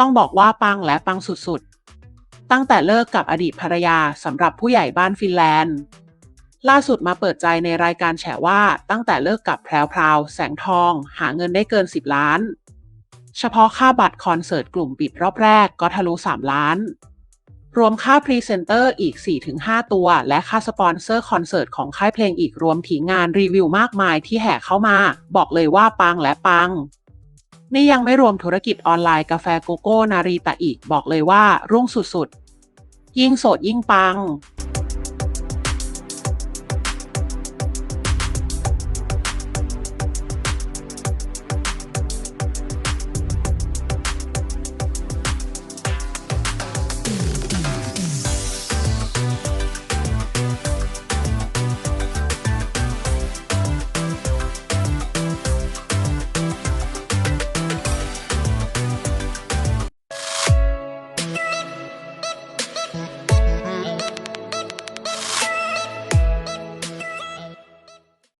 ต้องบอกว่าปังและปังสุดๆ ตั้งแต่เลิกกับอดีตภรรยาสำหรับผู้ใหญ่บ้านฟินแลนด์ ล่าสุดมาเปิดใจในรายการแฉว่าตั้งแต่เลิกกับแพรวพราวแสงทอง หาเงินได้เกิน 10 ล้าน เฉพาะค่าบัตรคอนเสิร์ตกลุ่มปิดรอบแรกก็ทะลุ 3 ล้าน รวมค่าพรีเซนเตอร์อีก 4-5 ตัว และค่าสปอนเซอร์คอนเสิร์ตของค่ายเพลงอีกรวมถึงงานรีวิวมากมายที่แห่เข้ามา บอกเลยว่าปังและปัง นี่ยังไม่รวมธุรกิจออนไลน์กาแฟโกโก้ นารีตะอีก บอกเลยว่ารุ่งสุดๆ ยิ่งโสดยิ่งปัง